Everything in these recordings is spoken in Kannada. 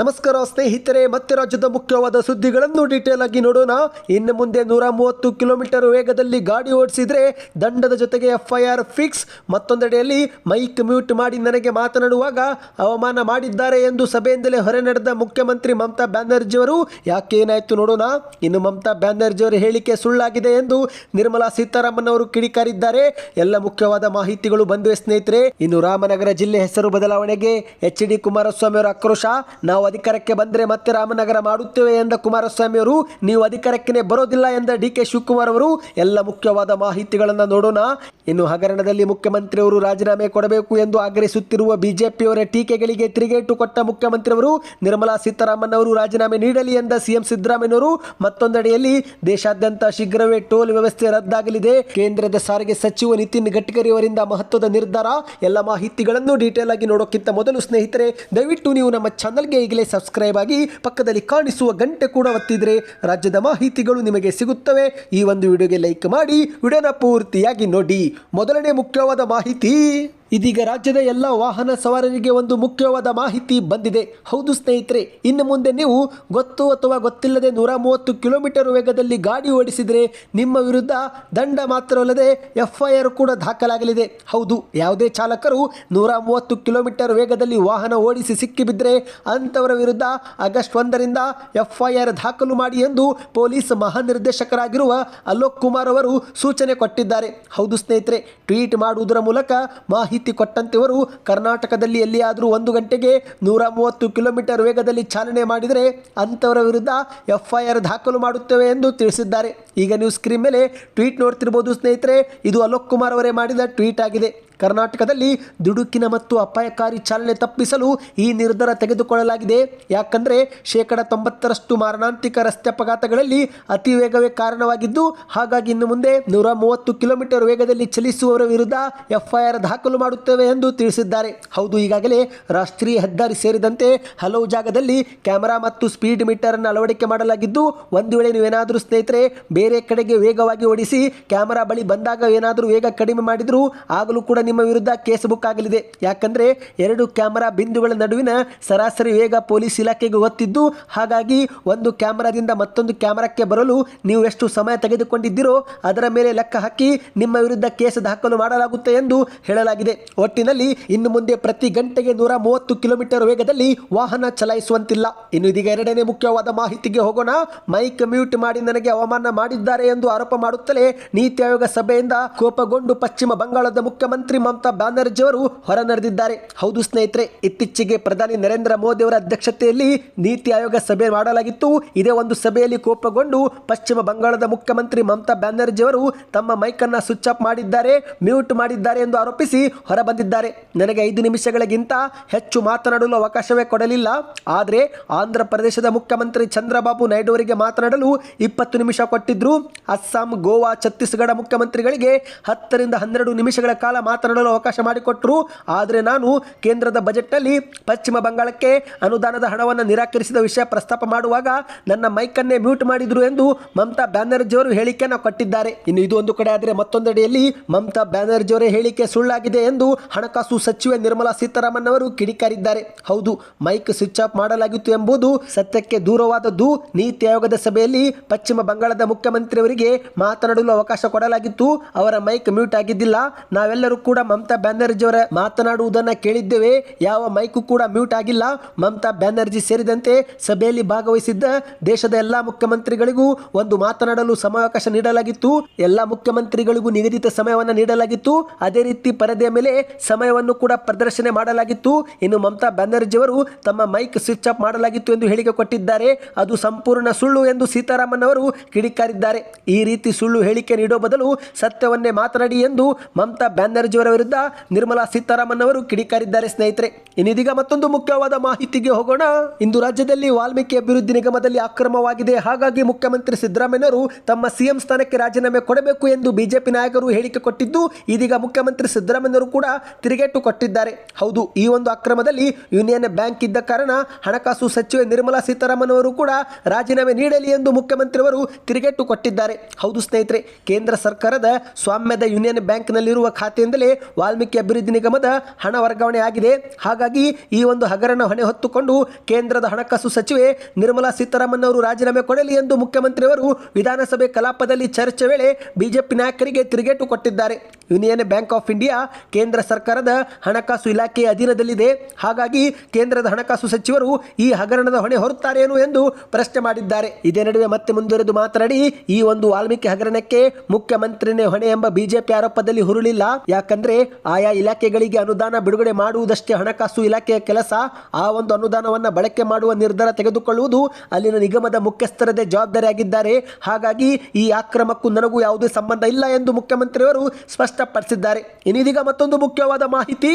ನಮಸ್ಕಾರ ಸ್ನೇಹಿತರೆ, ಮತ್ತೆ ರಾಜ್ಯದ ಮುಖ್ಯವಾದ ಸುದ್ದಿಗಳನ್ನು ಡೀಟೇಲ್ ಆಗಿ ನೋಡೋಣ. ಇನ್ನು ಮುಂದೆ ನೂರ ಮೂವತ್ತು ಕಿಲೋಮೀಟರ್ ವೇಗದಲ್ಲಿ ಗಾಡಿ ಓಡಿಸಿದ್ರೆ ದಂಡದ ಜೊತೆಗೆ ಎಫ್ಐಆರ್ ಫಿಕ್ಸ್. ಮತ್ತೊಂದೆಡೆಯಲ್ಲಿ ಮೈಕ್ ಮ್ಯೂಟ್ ಮಾಡಿ ನನಗೆ ಮಾತನಾಡುವಾಗ ಅವಮಾನ ಮಾಡಿದ್ದಾರೆ ಎಂದು ಸಭೆಯಿಂದಲೇ ಹೊರ ನಡೆದ ಮುಖ್ಯಮಂತ್ರಿ ಮಮತಾ ಬ್ಯಾನರ್ಜಿ ಅವರು. ಯಾಕೆ ಏನಾಯ್ತು ನೋಡೋಣ. ಇನ್ನು ಮಮತಾ ಬ್ಯಾನರ್ಜಿ ಅವರ ಹೇಳಿಕೆ ಸುಳ್ಳಾಗಿದೆ ಎಂದು ನಿರ್ಮಲಾ ಸೀತಾರಾಮನ್ ಅವರು ಕಿಡಿಕಾರಿದ್ದಾರೆ. ಎಲ್ಲ ಮುಖ್ಯವಾದ ಮಾಹಿತಿಗಳು ಬಂದಿವೆ ಸ್ನೇಹಿತರೆ. ಇನ್ನು ರಾಮನಗರ ಜಿಲ್ಲೆ ಹೆಸರು ಬದಲಾವಣೆಗೆ ಎಚ್ ಡಿ ಕುಮಾರಸ್ವಾಮಿ ಅವರ ಆಕ್ರೋಶ. ನಾವು ಅಧಿಕಾರಕ್ಕೆ ಬಂದರೆ ಮತ್ತೆ ರಾಮನಗರ ಮಾಡುತ್ತೇವೆ ಎಂದ ಕುಮಾರಸ್ವಾಮಿ ಅವರು ನೀವು ಅಧಿಕಾರಕ್ಕೆ ಬರೋದಿಲ್ಲ ಎಂದ ಡಿ ಕೆ ಶಿವಕುಮಾರ್ ಅವರು, ಎಲ್ಲ ಮುಖ್ಯವಾದ ಮಾಹಿತಿಗಳನ್ನು ನೋಡೋಣ. ಇನ್ನು ಹಗರಣದಲ್ಲಿ ಮುಖ್ಯಮಂತ್ರಿ ಅವರು ರಾಜೀನಾಮೆ ಕೊಡಬೇಕು ಎಂದು ಆಗ್ರಹಿಸುತ್ತಿರುವ ಬಿಜೆಪಿಯವರ ಟೀಕೆಗಳಿಗೆ ತಿರುಗೇಟು ಕೊಟ್ಟ ಮುಖ್ಯಮಂತ್ರಿ ಅವರು ನಿರ್ಮಲಾ ಸೀತಾರಾಮನ್ ಅವರು ರಾಜೀನಾಮೆ ನೀಡಲಿ ಎಂದ ಸಿಎಂ ಸಿದ್ದರಾಮಯ್ಯವರು ಮತ್ತೊಂದೆಡೆಯಲ್ಲಿ ದೇಶಾದ್ಯಂತ ಶೀಘ್ರವೇ ಟೋಲ್ ವ್ಯವಸ್ಥೆ ರದ್ದಾಗಲಿದೆ. ಕೇಂದ್ರದ ಸಾರಿಗೆ ಸಚಿವ ನಿತಿನ್ ಗಡ್ಕರಿ ಅವರಿಂದ ಮಹತ್ವದ ನಿರ್ಧಾರ, ಎಲ್ಲ ಮಾಹಿತಿಗಳನ್ನು ಡೀಟೇಲ್ ಆಗಿ ನೋಡೋಕ್ಕಿಂತ ಮೊದಲು ಸ್ನೇಹಿತರೆ, ದಯವಿಟ್ಟು ನೀವು ನಮ್ಮ ಚಾನಲ್ಗೆ ಈಗಲೇ ಸಬ್ಸ್ಕ್ರೈಬ್ ಆಗಿ ಪಕ್ಕದಲ್ಲಿ ಕಾಣಿಸುವ ಗಂಟೆ ಕೂಡ ಒತ್ತಿದ್ರೆ ರಾಜ್ಯದ ಮಾಹಿತಿಗಳು ನಿಮಗೆ ಸಿಗುತ್ತವೆ. ಈ ಒಂದು ವಿಡಿಯೋಗೆ ಲೈಕ್ ಮಾಡಿ. ವಿಡಿಯೋನ ಪೂರ್ತಿಯಾಗಿ ನೋಡಿ. ಮೊದಲನೇ ಮುಖ್ಯವಾದ ಮಾಹಿತಿ. ಇದೀಗ ರಾಜ್ಯದ ಎಲ್ಲ ವಾಹನ ಸವಾರರಿಗೆ ಒಂದು ಮುಖ್ಯವಾದ ಮಾಹಿತಿ ಬಂದಿದೆ. ಹೌದು ಸ್ನೇಹಿತರೆ, ಇನ್ನು ಮುಂದೆ ನೀವು ಗೊತ್ತು ಅಥವಾ ಗೊತ್ತಿಲ್ಲದೆ ನೂರ ಮೂವತ್ತು ಕಿಲೋಮೀಟರ್ ವೇಗದಲ್ಲಿ ಗಾಡಿ ಓಡಿಸಿದರೆ ನಿಮ್ಮ ವಿರುದ್ಧ ದಂಡ ಮಾತ್ರವಲ್ಲದೆ ಎಫ್ಐಆರ್ ಕೂಡ ದಾಖಲಾಗಲಿದೆ. ಹೌದು, ಯಾವುದೇ ಚಾಲಕರು ನೂರ ಮೂವತ್ತು ಕಿಲೋಮೀಟರ್ ವೇಗದಲ್ಲಿ ವಾಹನ ಓಡಿಸಿ ಸಿಕ್ಕಿಬಿದ್ದರೆ ಅಂಥವರ ವಿರುದ್ಧ ಆಗಸ್ಟ್ ಒಂದರಿಂದ ಎಫ್ಐಆರ್ ದಾಖಲು ಮಾಡಿ ಎಂದು ಪೊಲೀಸ್ ಮಹಾನಿರ್ದೇಶಕರಾಗಿರುವ ಅಲೋಕ್ ಕುಮಾರ್ ಅವರು ಸೂಚನೆ ಕೊಟ್ಟಿದ್ದಾರೆ. ಹೌದು ಸ್ನೇಹಿತರೆ, ಟ್ವೀಟ್ ಮಾಡುವುದರ ಮೂಲಕ ಮಾಹಿತಿ ಕೊಟ್ಟಂತೆ ಇವರು ಕರ್ನಾಟಕದಲ್ಲಿ ಎಲ್ಲಿಯಾದರೂ ಒಂದು ಗಂಟೆಗೆ ನೂರ ಮೂವತ್ತು ಕಿಲೋಮೀಟರ್ ವೇಗದಲ್ಲಿ ಚಾಲನೆ ಮಾಡಿದರೆ ಅಂಥವರ ವಿರುದ್ಧ ಎಫ್ಐಆರ್ ದಾಖಲು ಮಾಡುತ್ತೇವೆ ಎಂದು ತಿಳಿಸಿದ್ದಾರೆ. ಈಗ ನೀವು ಸ್ಕ್ರೀನ್ ಮೇಲೆ ಟ್ವೀಟ್ ನೋಡ್ತಿರ್ಬೋದು ಸ್ನೇಹಿತರೆ. ಇದು ಅಲೋಕ್ ಕುಮಾರ್ ಅವರೇ ಮಾಡಿದ ಟ್ವೀಟ್ ಆಗಿದೆ. ಕರ್ನಾಟಕದಲ್ಲಿ ದುಡುಕಿನ ಮತ್ತು ಅಪಾಯಕಾರಿ ಚಾಲನೆ ತಪ್ಪಿಸಲು ಈ ನಿರ್ಧಾರ ತೆಗೆದುಕೊಳ್ಳಲಾಗಿದೆ. ಯಾಕಂದರೆ ಶೇಕಡ ತೊಂಬತ್ತರಷ್ಟು ಮಾರಣಾಂತಿಕ ರಸ್ತೆ ಅಪಘಾತಗಳಲ್ಲಿ ಅತಿ ವೇಗವೇ ಕಾರಣವಾಗಿದ್ದು, ಹಾಗಾಗಿ ಇನ್ನು ಮುಂದೆ ನೂರ ಮೂವತ್ತು ಕಿಲೋಮೀಟರ್ ವೇಗದಲ್ಲಿ ಚಲಿಸುವವರ ವಿರುದ್ಧ ಎಫ್ಐಆರ್ ದಾಖಲು ಮಾಡುತ್ತೇವೆ ಎಂದು ತಿಳಿಸಿದ್ದಾರೆ. ಹೌದು, ಈಗಾಗಲೇ ರಾಷ್ಟ್ರೀಯ ಹೆದ್ದಾರಿ ಸೇರಿದಂತೆ ಹಲವು ಜಾಗದಲ್ಲಿ ಕ್ಯಾಮೆರಾ ಮತ್ತು ಸ್ಪೀಡ್ ಮೀಟರ್ ಅನ್ನು ಅಳವಡಿಕೆ ಮಾಡಲಾಗಿದ್ದು, ಒಂದು ವೇಳೆ ನೀವೇನಾದರೂ ಸ್ನೇಹಿತರೆ ಬೇರೆ ಕಡೆಗೆ ವೇಗವಾಗಿ ಓಡಿಸಿ ಕ್ಯಾಮೆರಾ ಬಳಿ ಬಂದಾಗ ಏನಾದರೂ ವೇಗ ಕಡಿಮೆ ಮಾಡಿದರೂ, ಆಗಲೂ ಕೂಡ ನಿಮ್ಮ ವಿರುದ್ಧ ಕೇಸ್ ಬುಕ್ ಆಗಲಿದೆ. ಯಾಕಂದ್ರೆ ಎರಡು ಕ್ಯಾಮೆರಾ ಬಿಂದುಗಳ ನಡುವಿನ ಸರಾಸರಿ ವೇಗ ಪೊಲೀಸ್ ಇಲಾಖೆಗೆ ಗೊತ್ತಿದ್ದು, ಹಾಗಾಗಿ ಒಂದು ಕ್ಯಾಮೆರಾದಿಂದ ಮತ್ತೊಂದು ಕ್ಯಾಮೆರಾಕ್ಕೆ ಬರಲು ನೀವು ಎಷ್ಟು ಸಮಯ ತೆಗೆದುಕೊಂಡಿದ್ದೀರೋ, ಅದರ ಮೇಲೆ ಲೆಕ್ಕ ಹಾಕಿ ನಿಮ್ಮ ವಿರುದ್ಧ ಕೇಸ್ ದಾಖಲು ಮಾಡಲಾಗುತ್ತೆ ಎಂದು ಹೇಳಲಾಗಿದೆ. ಒಟ್ಟಿನಲ್ಲಿ ಇನ್ನು ಮುಂದೆ ಪ್ರತಿ ಗಂಟೆಗೆ ನೂರ ಮೂವತ್ತು ಕಿಲೋಮೀಟರ್ ವೇಗದಲ್ಲಿ ವಾಹನ ಚಲಾಯಿಸುವಂತಿಲ್ಲ. ಇನ್ನು ಇದೀಗ ಎರಡನೇ ಮುಖ್ಯವಾದ ಮಾಹಿತಿಗೆ ಹೋಗೋಣ. ಮೈಕ್ ಮ್ಯೂಟ್ ಮಾಡಿ ನನಗೆ ಅವಮಾನ ಮಾಡಿದ್ದಾರೆ ಎಂದು ಆರೋಪ ಮಾಡುತ್ತಲೇ ನೀತಿ ಆಯೋಗ ಸಭೆಯಿಂದ ಕೋಪಗೊಂಡು ಪಶ್ಚಿಮ ಬಂಗಾಳದ ಮುಖ್ಯಮಂತ್ರಿ ಮಮತಾ ಬ್ಯಾನರ್ಜಿ ಅವರು ಹೊರ ನಡೆದಿದ್ದಾರೆ. ಹೌದು ಸ್ನೇಹಿತರೆ, ಇತ್ತೀಚೆಗೆ ಪ್ರಧಾನಿ ನರೇಂದ್ರ ಮೋದಿ ಅವರ ಅಧ್ಯಕ್ಷತೆಯಲ್ಲಿ ನೀತಿ ಆಯೋಗ ಸಭೆ ಮಾಡಲಾಗಿತ್ತು. ಇದೇ ಒಂದು ಸಭೆಯಲ್ಲಿ ಕೋಪಗೊಂಡು ಪಶ್ಚಿಮ ಬಂಗಾಳದ ಮುಖ್ಯಮಂತ್ರಿ ಮಮತಾ ಬ್ಯಾನರ್ಜಿ ಅವರು ತಮ್ಮ ಮೈಕನ್ನು ಸ್ವಿಚ್ ಆಫ್ ಮಾಡಿದ್ದಾರೆ, ಮ್ಯೂಟ್ ಮಾಡಿದ್ದಾರೆ ಎಂದು ಆರೋಪಿಸಿ ಹೊರ ಬಂದಿದ್ದಾರೆ ನನಗೆ ಐದು ನಿಮಿಷಗಳಿಗಿಂತ ಹೆಚ್ಚು ಮಾತನಾಡಲು ಅವಕಾಶವೇ ಕೊಡಲಿಲ್ಲ. ಆದರೆ ಆಂಧ್ರ ಪ್ರದೇಶದ ಮುಖ್ಯಮಂತ್ರಿ ಚಂದ್ರಬಾಬು ನಾಯ್ಡು ಅವರಿಗೆ ಮಾತನಾಡಲು ಇಪ್ಪತ್ತು ನಿಮಿಷ ಕೊಟ್ಟಿದ್ರು. ಅಸ್ಸಾಂ, ಗೋವಾ, ಛತ್ತೀಸ್ಗಢ ಮುಖ್ಯಮಂತ್ರಿಗಳಿಗೆ ಹತ್ತರಿಂದ ಹನ್ನೆರಡು ನಿಮಿಷಗಳ ಕಾಲ ಮಾತನಾಡಲು ಅವಕಾಶ ಮಾಡಿಕೊಟ್ಟರು ಆದರೆ ನಾನು ಕೇಂದ್ರದ ಬಜೆಟ್ನಲ್ಲಿ ಪಶ್ಚಿಮ ಬಂಗಾಳಕ್ಕೆ ಅನುದಾನದ ಹಣವನ್ನು ನಿರಾಕರಿಸಿದ ವಿಷಯ ಪ್ರಸ್ತಾಪ ಮಾಡುವಾಗ ನನ್ನ ಮೈಕನ್ನೇ ಮ್ಯೂಟ್ ಮಾಡಿದ್ರು ಎಂದು ಮಮತಾ ಬ್ಯಾನರ್ಜಿ ಅವರು ಹೇಳಿಕೆಯನ್ನು ಕೊಟ್ಟಿದ್ದಾರೆ. ಇನ್ನು ಇದು ಒಂದು ಕಡೆ ಆದರೆ ಮತ್ತೊಂದೆಡೆಯಲ್ಲಿ ಮಮತಾ ಬ್ಯಾನರ್ಜಿ ಅವರ ಹೇಳಿಕೆ ಸುಳ್ಳಾಗಿದೆ ಎಂದು ಹಣಕಾಸು ಸಚಿವೆ ನಿರ್ಮಲಾ ಸೀತಾರಾಮನ್ ಅವರು ಕಿಡಿಕಾರಿದ್ದಾರೆ. ಹೌದು, ಮೈಕ್ ಸ್ವಿಚ್ ಆಫ್ ಮಾಡಲಾಗಿತ್ತು ಎಂಬುದು ಸತ್ಯಕ್ಕೆ ದೂರವಾದದ್ದು. ನೀತಿ ಆಯೋಗದ ಸಭೆಯಲ್ಲಿ ಪಶ್ಚಿಮ ಬಂಗಾಳದ ಮುಖ್ಯಮಂತ್ರಿಯವರಿಗೆ ಮಾತನಾಡಲು ಅವಕಾಶ ಕೊಡಲಾಗಿತ್ತು. ಅವರ ಮೈಕ್ ಮ್ಯೂಟ್ ಆಗಿದ್ದಿಲ್ಲ. ನಾವೆಲ್ಲರೂ ಕೂಡ ಮಮತಾ ಬ್ಯಾನರ್ಜಿ ಅವರ ಮಾತನಾಡುವುದನ್ನ ಕೇಳಿದ್ದೇವೆ. ಯಾವ ಮೈಕು ಕೂಡ ಮ್ಯೂಟ್ ಆಗಿಲ್ಲ. ಮಮತಾ ಬ್ಯಾನರ್ಜಿ ಸೇರಿದಂತೆ ಸಭೆಯಲ್ಲಿ ಭಾಗವಹಿಸಿದ್ದ ದೇಶದ ಎಲ್ಲಾ ಮುಖ್ಯಮಂತ್ರಿಗಳಿಗೂ ಒಂದು ಮಾತನಾಡಲು ಸಮಯಾವಕಾಶ ನೀಡಲಾಗಿತ್ತು. ಎಲ್ಲಾ ಮುಖ್ಯಮಂತ್ರಿಗಳಿಗೂ ನಿಗದಿತ ಸಮಯವನ್ನು ನೀಡಲಾಗಿತ್ತು. ಅದೇ ರೀತಿ ಪರದೆಯ ಮೇಲೆ ಸಮಯವನ್ನು ಕೂಡ ಪ್ರದರ್ಶನ ಮಾಡಲಾಗಿತ್ತು. ಇನ್ನು ಮಮತಾ ಬ್ಯಾನರ್ಜಿ ಅವರು ತಮ್ಮ ಮೈಕ್ ಸ್ವಿಚ್ ಆಫ್ ಮಾಡಲಾಗಿತ್ತು ಎಂದು ಹೇಳಿಕೆ ಕೊಟ್ಟಿದ್ದಾರೆ. ಅದು ಸಂಪೂರ್ಣ ಸುಳ್ಳು ಎಂದು ಸೀತಾರಾಮನ್ ಅವರು ಕಿಡಿಕಾರಿದ್ದಾರೆ. ಈ ರೀತಿ ಸುಳ್ಳು ಹೇಳಿಕೆ ನೀಡುವ ಬದಲು ಸತ್ಯವನ್ನೇ ಮಾತನಾಡಿ ಎಂದು ಮಮತಾ ಬ್ಯಾನರ್ಜಿ ಅವರ ವಿರುದ್ಧ ನಿರ್ಮಲಾ ಸೀತಾರಾಮನ್ ಅವರು ಕಿಡಿಕಾರಿದ್ದಾರೆ ಸ್ನೇಹಿತರೆ. ಇನ್ನಿದೀಗ ಮತ್ತೊಂದು ಮುಖ್ಯವಾದ ಮಾಹಿತಿಗೆ ಹೋಗೋಣ. ಇಂದು ರಾಜ್ಯದಲ್ಲಿ ವಾಲ್ಮೀಕಿ ಅಭಿವೃದ್ಧಿ ನಿಗಮದಲ್ಲಿ ಅಕ್ರಮವಾಗಿದೆ. ಹಾಗಾಗಿ ಮುಖ್ಯಮಂತ್ರಿ ಸಿದ್ದರಾಮಯ್ಯರು ತಮ್ಮ ಸಿಎಂ ಸ್ಥಾನಕ್ಕೆ ರಾಜೀನಾಮೆ ಕೊಡಬೇಕು ಎಂದು ಬಿಜೆಪಿ ನಾಯಕರು ಹೇಳಿಕೆ ಕೊಟ್ಟಿದ್ದು, ಇದೀಗ ಮುಖ್ಯಮಂತ್ರಿ ಸಿದ್ದರಾಮಯ್ಯರು ಕೂಡ ತಿರುಗೇಟು ಕೊಟ್ಟಿದ್ದಾರೆ. ಹೌದು, ಈ ಒಂದು ಅಕ್ರಮದಲ್ಲಿ ಯೂನಿಯನ್ ಬ್ಯಾಂಕ್ ಇದ್ದ ಕಾರಣ ಹಣಕಾಸು ಸಚಿವೆ ನಿರ್ಮಲಾ ಸೀತಾರಾಮನ್ ಅವರು ಕೂಡ ರಾಜೀನಾಮೆ ನೀಡಲಿ ಎಂದು ಮುಖ್ಯಮಂತ್ರಿಯವರು ತಿರುಗೇಟು ಕೊಟ್ಟಿದ್ದಾರೆ. ಹೌದು ಸ್ನೇಹಿತರೆ, ಕೇಂದ್ರ ಸರ್ಕಾರದ ಸ್ವಾಮ್ಯದ ಯೂನಿಯನ್ ಬ್ಯಾಂಕ್ನಲ್ಲಿರುವ ಖಾತೆಯಿಂದಲೇ ವಾಲ್ಮೀಕಿ ಅಭಿವೃದ್ಧಿ ನಿಗಮದ ಹಣ ವರ್ಗಾವಣೆ ಆಗಿದೆ. ಹಾಗಾಗಿ ಈ ಒಂದು ಹಗರಣ ಹೊಣೆ ಹೊತ್ತುಕೊಂಡು ಕೇಂದ್ರದ ಹಣಕಾಸು ಸಚಿವೆ ನಿರ್ಮಲಾ ಸೀತಾರಾಮನ್ ಅವರು ರಾಜೀನಾಮೆ ಕೊಡಲಿ ಎಂದು ಮುಖ್ಯಮಂತ್ರಿಯವರು ವಿಧಾನಸಭೆ ಕಲಾಪದಲ್ಲಿ ಚರ್ಚೆ ವೇಳೆ ಬಿಜೆಪಿ ನಾಯಕರಿಗೆ ತಿರುಗೇಟು ಕೊಟ್ಟಿದ್ದಾರೆ. ಯೂನಿಯನ್ ಬ್ಯಾಂಕ್ ಆಫ್ ಇಂಡಿಯಾ ಕೇಂದ್ರ ಸರ್ಕಾರದ ಹಣಕಾಸು ಇಲಾಖೆಯ ಅಧೀನದಲ್ಲಿದೆ. ಹಾಗಾಗಿ ಕೇಂದ್ರದ ಹಣಕಾಸು ಸಚಿವರು ಈ ಹಗರಣದ ಹೊಣೆ ಹೊರುತ್ತಾರೇನು ಎಂದು ಪ್ರಶ್ನೆ ಮಾಡಿದ್ದಾರೆ. ಇದೇ ನಡುವೆ ಮತ್ತೆ ಮುಂದುವರೆದು ಮಾತನಾಡಿ, ಈ ಒಂದು ವಾಲ್ಮೀಕಿ ಹಗರಣಕ್ಕೆ ಮುಖ್ಯಮಂತ್ರಿನೇ ಹೊಣೆ ಎಂಬ ಬಿಜೆಪಿ ಆರೋಪದಲ್ಲಿ ಹುರುಳಿಲ್ಲ. ಯಾಕಂದ್ರೆ ಆಯಾ ಇಲಾಖೆಗಳಿಗೆ ಅನುದಾನ ಬಿಡುಗಡೆ ಮಾಡುವುದಷ್ಟೇ ಹಣಕಾಸು ಇಲಾಖೆಯ ಕೆಲಸ ಆ ಒಂದು ಅನುದಾನವನ್ನು ಬಳಕೆ ಮಾಡುವ ನಿರ್ಧಾರ ತೆಗೆದುಕೊಳ್ಳುವುದು ಅಲ್ಲಿನ ನಿಗಮದ ಮುಖ್ಯಸ್ಥರದೇ ಜವಾಬ್ದಾರಿಯಾಗಿದ್ದಾರೆ. ಹಾಗಾಗಿ ಈ ಆಕ್ರಮಕ್ಕೂ ನನಗೂ ಯಾವುದೇ ಸಂಬಂಧ ಇಲ್ಲ ಎಂದು ಮುಖ್ಯಮಂತ್ರಿಯವರು ಸ್ಪಷ್ಟಪಡಿಸಿದ್ದಾರೆ. ಇನ್ನಿದೀಗ ಮತ್ತೊಂದು ಮುಖ್ಯವಾದ ಮಾಹಿತಿ.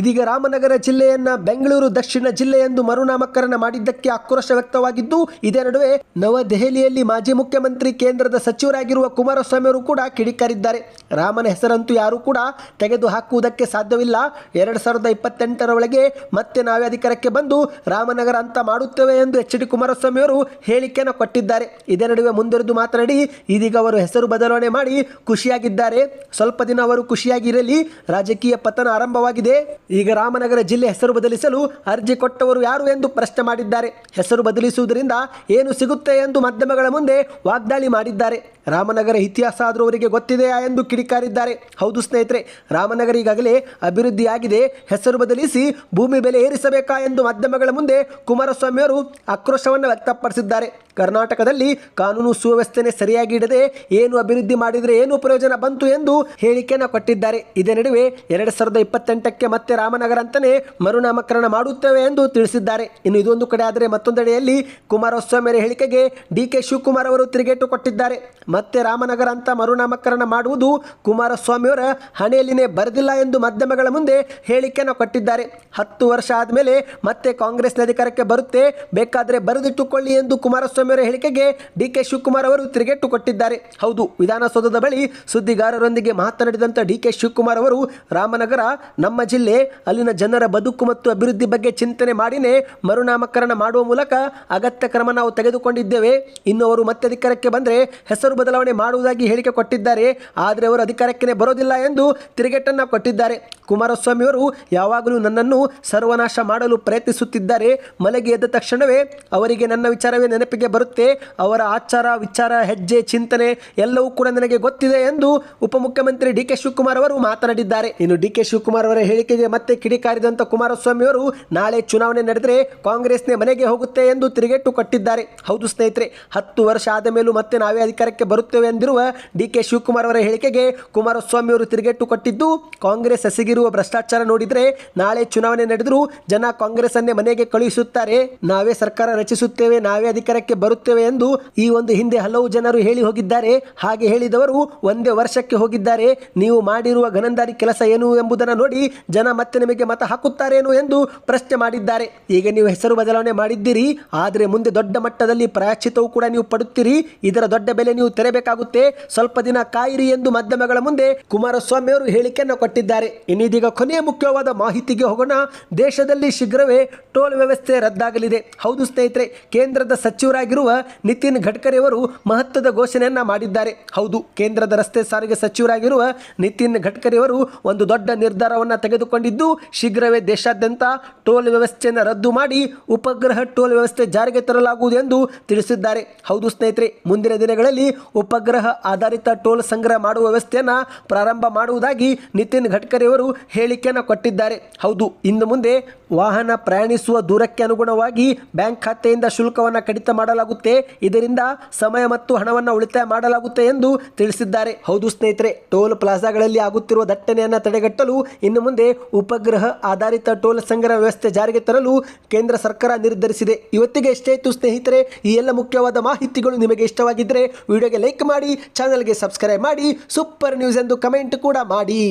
ಇದೀಗ ರಾಮನಗರ ಜಿಲ್ಲೆಯನ್ನ ಬೆಂಗಳೂರು ದಕ್ಷಿಣ ಜಿಲ್ಲೆ ಎಂದು ಮರುನಾಮಕರಣ ಮಾಡಿದ್ದಕ್ಕೆ ಆಕ್ರೋಶ ವ್ಯಕ್ತವಾಗಿದ್ದು, ಇದೇ ನಡುವೆ ನವದೆಹಲಿಯಲ್ಲಿ ಮಾಜಿ ಮುಖ್ಯಮಂತ್ರಿ ಕೇಂದ್ರದ ಸಚಿವರಾಗಿರುವ ಕುಮಾರಸ್ವಾಮಿ ಅವರು ಕೂಡ ಕಿಡಿಕಾರಿದ್ದಾರೆ. ರಾಮನ ಹೆಸರಂತೂ ಯಾರೂ ಕೂಡ ತೆಗೆದು ಹಾಕುವುದಕ್ಕೆ ಸಾಧ್ಯವಿಲ್ಲ. ಎರಡು ಸಾವಿರದ ಇಪ್ಪತ್ತೆಂಟರ ಒಳಗೆ ಮತ್ತೆ ನಾವೇ ಅಧಿಕಾರಕ್ಕೆ ಬಂದು ರಾಮನಗರ ಅಂತ ಮಾಡುತ್ತೇವೆ ಎಂದು ಎಚ್ ಡಿ ಕುಮಾರಸ್ವಾಮಿ ಅವರು ಹೇಳಿಕೆಯನ್ನು ಕೊಟ್ಟಿದ್ದಾರೆ. ಇದೇ ನಡುವೆ ಮುಂದುವರೆದು ಮಾತನಾಡಿ, ಇದೀಗ ಅವರು ಹೆಸರು ಬದಲಾವಣೆ ಮಾಡಿ ಖುಷಿಯಾಗಿದ್ದಾರೆ. ಸ್ವಲ್ಪ ದಿನ ಅವರು ಖುಷಿಯಾಗಿರಲಿ ರಾಜಕೀಯ ಪತನ ಆರಂಭವಾಗಿದೆ. ಈಗ ರಾಮನಗರ ಜಿಲ್ಲೆ ಹೆಸರು ಬದಲಿಸಲು ಅರ್ಜಿ ಕೊಟ್ಟವರು ಯಾರು ಎಂದು ಪ್ರಶ್ನೆ ಮಾಡಿದ್ದಾರೆ. ಹೆಸರು ಬದಲಿಸುವುದರಿಂದ ಏನು ಸಿಗುತ್ತೆ ಎಂದು ಮಾಧ್ಯಮಗಳ ಮುಂದೆ ವಾಗ್ದಾಳಿ ಮಾಡಿದ್ದಾರೆ. ರಾಮನಗರ ಇತಿಹಾಸ ಆದರೂ ಅವರಿಗೆ ಗೊತ್ತಿದೆಯಾ ಎಂದು ಕಿಡಿಕಾರಿದ್ದಾರೆ. ಹೌದು ಸ್ನೇಹಿತರೆ, ರಾಮನಗರ ಈಗಾಗಲೇ ಅಭಿವೃದ್ಧಿಯಾಗಿದೆ. ಹೆಸರು ಬದಲಿಸಿ ಭೂಮಿ ಬೆಲೆ ಏರಿಸಬೇಕಾ ಎಂದು ಮಾಧ್ಯಮಗಳ ಮುಂದೆ ಕುಮಾರಸ್ವಾಮಿಯವರು ಆಕ್ರೋಶವನ್ನು ವ್ಯಕ್ತಪಡಿಸಿದ್ದಾರೆ. ಕರ್ನಾಟಕದಲ್ಲಿ ಕಾನೂನು ಸುವ್ಯವಸ್ಥೆನೆ ಸರಿಯಾಗಿ ಇಡದೆ ಏನು ಅಭಿವೃದ್ಧಿ ಮಾಡಿದರೆ ಏನು ಪ್ರಯೋಜನ ಬಂತು ಎಂದು ಹೇಳಿಕೆಯನ್ನು ಕೊಟ್ಟಿದ್ದಾರೆ. ಇದೇ ನಡುವೆ ಎರಡು ಸಾವಿರದ ಇಪ್ಪತ್ತೆಂಟಕ್ಕೆ ಮತ್ತೆ ರಾಮನಗರ ಅಂತಾನೆ ಮರುನಾಮಕರಣ ಮಾಡುತ್ತೇವೆ ಎಂದು ತಿಳಿಸಿದ್ದಾರೆ. ಇನ್ನು ಇದೊಂದು ಕಡೆ ಆದರೆ ಮತ್ತೊಂದೆಡೆಯಲ್ಲಿ ಕುಮಾರಸ್ವಾಮಿ ಅವರ ಹೇಳಿಕೆಗೆ ಡಿ ಕೆ ಶಿವಕುಮಾರ್ ಅವರು ತಿರುಗೇಟು ಕೊಟ್ಟಿದ್ದಾರೆ. ಮತ್ತೆ ರಾಮನಗರ ಅಂತ ಮರುನಾಮಕರಣ ಮಾಡುವುದು ಕುಮಾರಸ್ವಾಮಿಯವರ ಹಣೆಯಲ್ಲಿನೇ ಬರೆದಿಲ್ಲ ಎಂದು ಮಾಧ್ಯಮಗಳ ಮುಂದೆ ಹೇಳಿಕೆಯನ್ನು ಕೊಟ್ಟಿದ್ದಾರೆ. ಹತ್ತು ವರ್ಷ ಆದಮೇಲೆ ಮತ್ತೆ ಕಾಂಗ್ರೆಸ್ನ ಅಧಿಕಾರಕ್ಕೆ ಬರುತ್ತೆ. ಬೇಕಾದರೆ ಬರೆದಿಟ್ಟುಕೊಳ್ಳಿ ಎಂದು ಕುಮಾರಸ್ವಾಮಿ ಅವರ ಹೇಳಿಕೆಗೆ ಡಿ ಕೆ ಶಿವಕುಮಾರ್ ಅವರು ತಿರುಗೇಟು ಕೊಟ್ಟಿದ್ದಾರೆ. ಹೌದು, ವಿಧಾನಸೌಧದ ಬಳಿ ಸುದ್ದಿಗಾರರೊಂದಿಗೆ ಮಾತನಾಡಿದಂಥ ಡಿ ಕೆ ಶಿವಕುಮಾರ್ ಅವರು, ರಾಮನಗರ, ನಮ್ಮ ಜಿಲ್ಲೆ, ಅಲ್ಲಿನ ಜನರ ಬದುಕು ಮತ್ತು ಅಭಿವೃದ್ಧಿ ಬಗ್ಗೆ ಚಿಂತನೆ ಮಾಡಿನೇ ಮರುನಾಮಕರಣ ಮಾಡುವ ಮೂಲಕ ಅಗತ್ಯ ಕ್ರಮ ನಾವು ತೆಗೆದುಕೊಂಡಿದ್ದೇವೆ. ಇನ್ನು ಅವರು ಮತ್ತೆ ಅಧಿಕಾರಕ್ಕೆ ಬಂದರೆ ಹೆಸರು ಬದಲಾವಣೆ ಮಾಡುವುದಾಗಿ ಹೇಳಿಕೆ ಕೊಟ್ಟಿದ್ದಾರೆ. ಆದರೆ ಅವರು ಅಧಿಕಾರಕ್ಕೆ ಬರೋದಿಲ್ಲ ಎಂದು ತಿರುಗೇಟನ್ನು ಕೊಟ್ಟಿದ್ದಾರೆ. ಕುಮಾರಸ್ವಾಮಿ ಅವರು ಯಾವಾಗಲೂ ನನ್ನನ್ನು ಸರ್ವನಾಶ ಮಾಡಲು ಪ್ರಯತ್ನಿಸುತ್ತಿದ್ದಾರೆ. ಮಲಗಿ ಎದ್ದ ತಕ್ಷಣವೇ ಅವರಿಗೆ ನನ್ನ ವಿಚಾರವೇ ನೆನಪಿಗೆ ಬರುತ್ತೆ. ಅವರ ಆಚಾರ, ವಿಚಾರ, ಹೆಜ್ಜೆ, ಚಿಂತನೆ ಎಲ್ಲವೂ ಕೂಡ ನನಗೆ ಗೊತ್ತಿದೆ ಎಂದು ಉಪಮುಖ್ಯಮಂತ್ರಿ ಡಿ ಕೆ ಶಿವಕುಮಾರ್ ಅವರು ಮಾತನಾಡಿದ್ದಾರೆ. ಇನ್ನು ಡಿ ಕೆ ಶಿವಕುಮಾರ್ ಅವರ ಹೇಳಿಕೆಗೆ ಮತ್ತೆ ಕಿಡಿಕಾರಿದಂತ ಕುಮಾರಸ್ವಾಮಿ ಅವರು ನಾಳೆ ಚುನಾವಣೆ ನಡೆದರೆ ಕಾಂಗ್ರೆಸ್ನೇ ಮನೆಗೆ ಹೋಗುತ್ತೆ ಎಂದು ತಿರುಗೇಟು ಕಟ್ಟಿದ್ದಾರೆ. ಹೌದು ಸ್ನೇಹಿತರೆ, ಹತ್ತು ವರ್ಷ ಆದ ಮೇಲೂ ಮತ್ತೆ ನಾವೇ ಅಧಿಕಾರಕ್ಕೆ ಬರುತ್ತೇವೆ ಎಂದಿರುವ ಡಿ ಕೆ ಶಿವಕುಮಾರ್ ಅವರ ಹೇಳಿಕೆಗೆ ಕುಮಾರಸ್ವಾಮಿ ಅವರು ತಿರುಗೇಟು ಕಟ್ಟಿದ್ದು, ಕಾಂಗ್ರೆಸ್ ಎಸಗಿರುವ ಭ್ರಷ್ಟಾಚಾರ ನೋಡಿದರೆ ನಾಳೆ ಚುನಾವಣೆ ನಡೆದರೂ ಜನ ಕಾಂಗ್ರೆಸ್ ಅನ್ನೇ ಮನೆಗೆ ಕಳುಹಿಸುತ್ತಾರೆ. ನಾವೇ ಸರ್ಕಾರ ರಚಿಸುತ್ತೇವೆ, ನಾವೇ ಅಧಿಕಾರಕ್ಕೆ ಬರುತ್ತೇವೆ ಎಂದು ಈ ಒಂದು ಹಿಂದೆ ಹಲವು ಜನರು ಹೇಳಿ ಹೋಗಿದ್ದಾರೆ. ಹಾಗೆ ಹೇಳಿದವರು ಒಂದೇ ವರ್ಷಕ್ಕೆ ಹೋಗಿದ್ದಾರೆ. ನೀವು ಮಾಡಿರುವ ಘನಂದಾರಿ ಕೆಲಸ ಏನು ಎಂಬುದನ್ನು ನೋಡಿ ಜನ ಮತ್ತೆ ನಿಮಗೆ ಮತ ಹಾಕುತ್ತಾರೇನು ಎಂದು ಪ್ರಶ್ನೆ ಮಾಡಿದ್ದಾರೆ. ಈಗ ನೀವು ಹೆಸರು ಬದಲಾವಣೆ ಮಾಡಿದ್ದೀರಿ. ಆದರೆ ಮುಂದೆ ದೊಡ್ಡ ಮಟ್ಟದಲ್ಲಿ ಪ್ರಾಯಶ್ಚಿತವೂ ಕೂಡ ನೀವು ಪಡುತ್ತೀರಿ. ಇದರ ದೊಡ್ಡ ಬೆಲೆ ನೀವು ತೆರಬೇಕಾಗುತ್ತೆ. ಸ್ವಲ್ಪ ದಿನ ಕಾಯಿರಿ ಎಂದು ಮಾಧ್ಯಮಗಳ ಮುಂದೆ ಕುಮಾರಸ್ವಾಮಿ ಅವರು ಹೇಳಿಕೆಯನ್ನು ಕೊಟ್ಟಿದ್ದಾರೆ. ಇನ್ನಿದೀಗ ಕೊನೆಯ ಮುಖ್ಯವಾದ ಮಾಹಿತಿಗೆ ಹೋಗೋಣ. ದೇಶದಲ್ಲಿ ಶೀಘ್ರವೇ ಟೋಲ್ ವ್ಯವಸ್ಥೆ ರದ್ದಾಗಲಿದೆ. ಹೌದು ಸ್ನೇಹಿತರೆ, ಕೇಂದ್ರದ ಸಚಿವರಾಗಿರುವ ನಿತಿನ್ ಗಡ್ಕರಿ ಅವರು ಮಹತ್ವದ ಘೋಷಣೆಯನ್ನ ಮಾಡಿದ್ದಾರೆ. ಹೌದು, ಕೇಂದ್ರದ ರಸ್ತೆ ಸಾರಿಗೆ ಸಚಿವರಾಗಿರುವ ನಿತಿನ್ ಗಡ್ಕರಿ ಅವರು ಒಂದು ದೊಡ್ಡ ನಿರ್ಧಾರವನ್ನು ತೆಗೆದುಕೊಂಡಿದ್ದು, ಶೀಘ್ರವೇ ದೇಶಾದ್ಯಂತ ಟೋಲ್ ವ್ಯವಸ್ಥೆಯನ್ನು ರದ್ದು ಮಾಡಿ ಉಪಗ್ರಹ ಟೋಲ್ ವ್ಯವಸ್ಥೆ ಜಾರಿಗೆ ತರಲಾಗುವುದು ಎಂದು ತಿಳಿಸಿದ್ದಾರೆ. ಹೌದು ಸ್ನೇಹಿತರೆ, ಮುಂದಿನ ದಿನಗಳಲ್ಲಿ ಉಪಗ್ರಹ ಆಧಾರಿತ ಟೋಲ್ ಸಂಗ್ರಹ ಮಾಡುವ ವ್ಯವಸ್ಥೆಯನ್ನು ಪ್ರಾರಂಭ ಮಾಡುವುದಾಗಿ ನಿತಿನ್ ಗಡ್ಕರಿ ಅವರು ಹೇಳಿಕೆಯನ್ನು ಕೊಟ್ಟಿದ್ದಾರೆ. ಹೌದು ಇನ್ನು ಮುಂದೆ ವಾಹನ ಪ್ರಯಾಣಿಸುವ ದೂರಕ್ಕೆ ಅನುಗುಣವಾಗಿ ಬ್ಯಾಂಕ್ ಖಾತೆಯಿಂದ ಶುಲ್ಕವನ್ನು ಕಡಿತ ಮಾಡಲಾಗುತ್ತೆ. ಇದರಿಂದ ಸಮಯ ಮತ್ತು ಹಣವನ್ನು ಉಳಿತಾಯ ಮಾಡಲಾಗುತ್ತೆ ಎಂದು ತಿಳಿಸಿದ್ದಾರೆ. ಹೌದು ಸ್ನೇಹಿತರೆ, ಟೋಲ್ ಪ್ಲಾಜಾಗಳಲ್ಲಿ ಆಗುತ್ತಿರುವ ದಟ್ಟಣೆಯನ್ನು ತಡೆಗಟ್ಟಲು ಇನ್ನು ಮುಂದೆ ಉಪಗ್ರಹ ಆಧಾರಿತ ಟೋಲ್ ಸಂಗ್ರಹ ವ್ಯವಸ್ಥೆ ಜಾರಿಗೆ ತರಲು ಕೇಂದ್ರ ಸರ್ಕಾರ ನಿರ್ಧರಿಸಿದೆ. ಇವತ್ತಿಗೆ ಇಷ್ಟೇ ಇತ್ತು ಸ್ನೇಹಿತರೆ. ಈ ಎಲ್ಲ ಮುಖ್ಯವಾದ ಮಾಹಿತಿಗಳು ನಿಮಗೆ ಇಷ್ಟವಾಗಿದ್ದರೆ ವಿಡಿಯೋಗೆ ಲೈಕ್ ಮಾಡಿ, ಚಾನಲ್ಗೆ ಸಬ್ಸ್ಕ್ರೈಬ್ ಮಾಡಿ, ಸೂಪರ್ ನ್ಯೂಸ್ ಎಂದು ಕಮೆಂಟ್ ಕೂಡ ಮಾಡಿ.